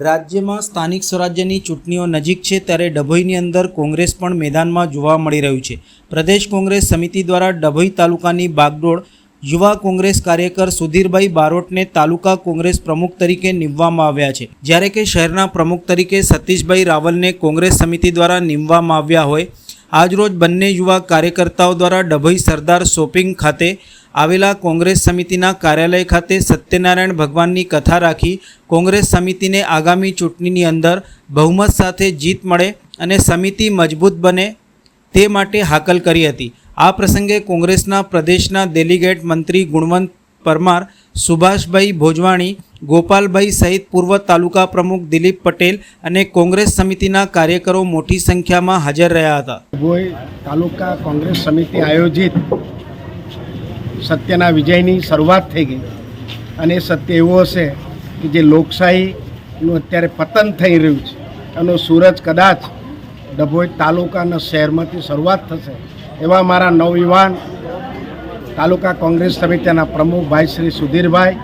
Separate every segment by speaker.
Speaker 1: રાજ્યમાં સ્થાનિક સ્વરાજ્યની ચૂંટણીઓ નજીક છે ત્યારે ડભોઈની અંદર કોંગ્રેસ પણ મેદાનમાં જોવા મળી રહ્યું છે. પ્રદેશ કોંગ્રેસ સમિતિ દ્વારા ડભોઈ તાલુકાની બાગડોળ યુવા કોંગ્રેસ કાર્યકર સુધીરભાઈ બારોટને તાલુકા કોંગ્રેસ પ્રમુખ તરીકે નીમવામાં આવ્યા છે. જ્યારે કે શહેરના પ્રમુખ તરીકે સતીશભાઈ રાવલને કોંગ્રેસ સમિતિ દ્વારા નીમવામાં આવ્યા હોય, આજરોજ બંને યુવા કાર્યકર્તાઓ દ્વારા ડભોઈ સરદાર શોપિંગ ખાતે આવેલા કોંગ્રેસ સમિતિના કાર્યાલય ખાતે સત્યનારાયણ ભગવાનની કથા રાખી કોંગ્રેસ સમિતિને આગામી ચૂંટણીની અંદર બહુમત સાથે જીત મળે અને સમિતિ મજબૂત બને તે માટે હાકલ કરી હતી. આ પ્રસંગે કોંગ્રેસના પ્રદેશના ડેલિગેટ મંત્રી ગુણવંત પરમાર, સુભાષભાઈ ભોજવાણી, ગોપાલભાઈ સહિત પૂર્વ તાલુકા પ્રમુખ દિલીપ પટેલ અને કોંગ્રેસ સમિતિના કાર્યકરો મોટી સંખ્યામાં હાજર રહ્યા હતા.
Speaker 2: તાલુકા કોંગ્રેસ સમિતિ આયોજિત સત્યના વિજયની શરૂઆત થઈ ગઈ. અને સત્ય એવું હશે કે જે લોકશાહીનું અત્યારે પતન થઈ રહ્યું છે. એનો સૂરજ કદાચ ડભોઈ તાલુકાના શહેરમાંથી શરૂઆત થશે. એવા મારા નવયુવાન તાલુકા કોંગ્રેસ સમિતિના પ્રમુખ ભાઈ શ્રી સુધીરભાઈ,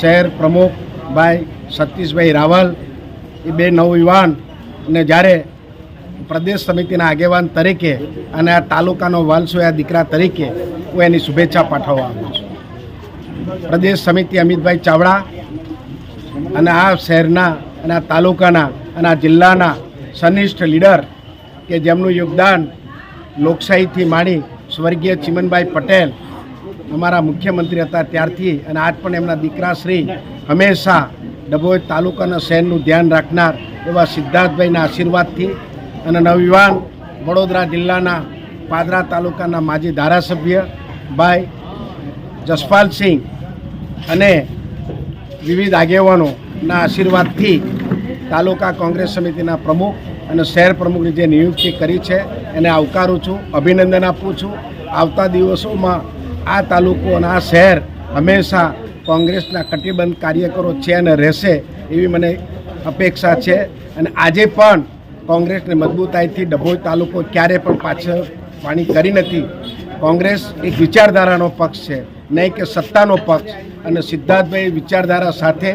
Speaker 2: શહેર પ્રમુખ ભાઈ સતીશભાઈ રાવલ, એ બે નવયુવાન ને જ્યારે પ્રદેશ સમિતિના આગેવાન તરીકે અને આ તાલુકાનો વાલસોયા દીકરા તરીકે હું એની શુભેચ્છા પાઠવવા આવું છું. પ્રદેશ સમિતિ અમિતભાઈ ચાવડા અને આ શહેરના અને આ તાલુકાના અને આ જિલ્લાના સનિષ્ઠ લીડર કે જેમનું યોગદાન લોકશાહીથી માંડી સ્વર્ગીય ચિમનભાઈ પટેલ અમારા મુખ્યમંત્રી હતા ત્યારથી અને આજ પણ એમના દીકરા શ્રી હંમેશા ડભોઈ તાલુકાના શહેરનું ધ્યાન રાખનાર એવા સિદ્ધાર્થભાઈના આશીર્વાદથી અને નવયુવાન વડોદરા જિલ્લાના પાદરા તાલુકાના માજી ધારાસભ્ય ભાઈ જસપાલસિંહ અને વિવિધ આગેવાનોના આશીર્વાદથી તાલુકા કોંગ્રેસ સમિતિના પ્રમુખ અને શહેર પ્રમુખની જે નિયુક્તિ કરી છે, એને આવકારું છું, અભિનંદન આપું છું. આવતા દિવસોમાં આ તાલુકો અને આ શહેર હંમેશા કોંગ્રેસના કટિબંધ કાર્યકરો છે અને રહેશે એવી મને અપેક્ષા છે. અને આજે પણ કોંગ્રેસને મજબૂતાઈથી ડભોઈ તાલુકો ક્યારે પણ પાછળ પાણી કરી નથી. કોંગ્રેસ એક વિચારધારાનો પક્ષ છે. નહીં કે સત્તાનો પક્ષ. અને સિદ્ધાર્થભાઈ વિચારધારા સાથે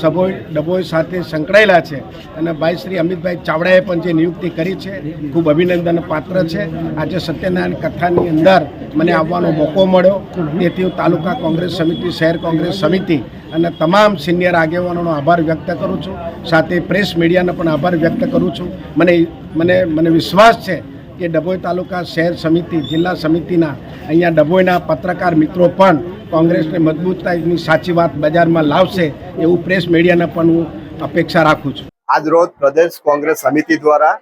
Speaker 2: સભોઈ ડબોઈ સાથે સંકળાયેલા છે. અને ભાઈ શ્રી અમિતભાઈ ચાવડાએ પણ જે નિયુક્તિ કરી છે, ખૂબ અભિનંદન પાત્ર છે. આજે સત્યનારાયણ કથાની અંદર મને આવવાનો મોકો મળ્યો. તેથી હું તાલુકા કોંગ્રેસ સમિતિ, શહેર કોંગ્રેસ સમિતિ અને તમામ સિનિયર આગેવાનોનો આભાર વ્યક્ત કરું છું. સાથે પ્રેસ મીડિયાનો પણ આભાર વ્યક્ત કરું છું. મને મને મને વિશ્વાસ છે કે ડભોઈ તાલુકા શહેર સમિતિ, જિલ્લા સમિતિના અહીંયા ડભોઈના પત્રકાર મિત્રો પણ કોંગ્રેસને મજબૂતાઈની સાચી વાત બજારમાં લાવશે એવું પ્રેસ મીડિયાને પણ હું અપેક્ષા રાખું છું.
Speaker 3: આજ રોજ પ્રદેશ કોંગ્રેસ સમિતિ દ્વારા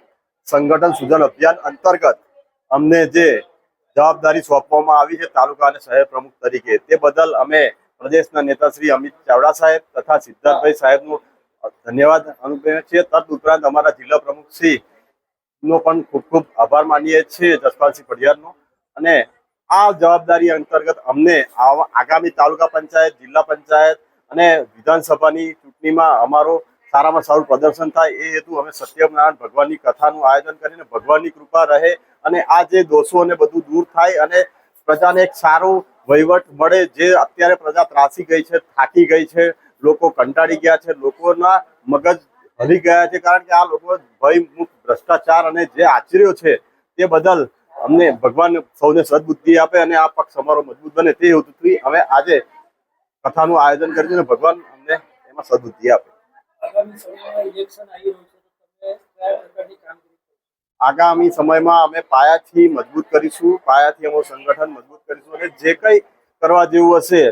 Speaker 3: સંગઠન સુધન અભિયાન અંતર્ગત અમને જે જવાબદારી સોંપવામાં આવી છે તાલુકા અને શહેર પ્રમુખ તરીકે, તે બદલ અમે પ્રદેશના નેતા શ્રી અમિત ચાવડા સાહેબ તથા સિદ્ધાર્થભાઈ સાહેબનું ધન્યવાદ અનુભવે છે તદ ઉપરાંત અમારા જિલ્લા પ્રમુખ શ્રી નો પણ ખૂબ ખૂબ આભાર માનીએ છીએ જસપાલસિંહ પડિયારનો અને આ જવાબદારી અંતર્ગત અમને આગામી તાલુકા પંચાયત, જિલ્લા પંચાયત અને વિધાનસભાની ચૂંટણીમાં અમારો સારામાં સારું પ્રદર્શન થાય એ હેતુ અમે સત્યનારાયણ ભગવાનની કથાનું આયોજન કરીને ભગવાનની કૃપા રહે અને આ જે દોષો અને બધું દૂર થાય અને પ્રજાને એક સારું વહીવટ મળે જે અત્યારે પ્રજા ત્રાસી ગઈ છે, થાકી ગઈ છે, લોકો કંટાળી ગયા છે, લોકોના મગજ હલી ગયા છે કારણ કે આ લોકો ભયમુક્ત ભ્રષ્ટાચાર અને જે આચર્યો છે તે બદલ અમને ભગવાન સૌને સદબુદ્ધિ આપે અને આ પક્ષ અમારો મજબૂત બને તે હેતુથી અમે આજે કથાનું આયોજન કર્યું અને ભગવાન અમને એમાં સદબુદ્ધિ આપે
Speaker 4: કરશો?
Speaker 3: આગામી સમયમાં અમે પાયાથી મજબૂત કરીશું પાયાથી અમારું સંગઠન મજબૂત કરીશું અને જે કંઈ કરવા જેવું હશે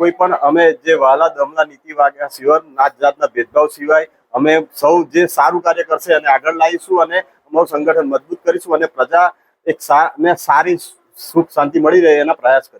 Speaker 3: કોઈ પણ અમે જે વાલા દમલા નીતિ વાગ્યા સિવાય નાત જાતના ભેદભાવ સિવાય અમે સૌ જે સારું કાર્ય કરશે અને આગળ લાવીશું અને અમારું સંગઠન મજબૂત કરીશું અને પ્રજા એક ને સારી સુખ શાંતિ મળી રહે એના પ્રયાસ કરીશું.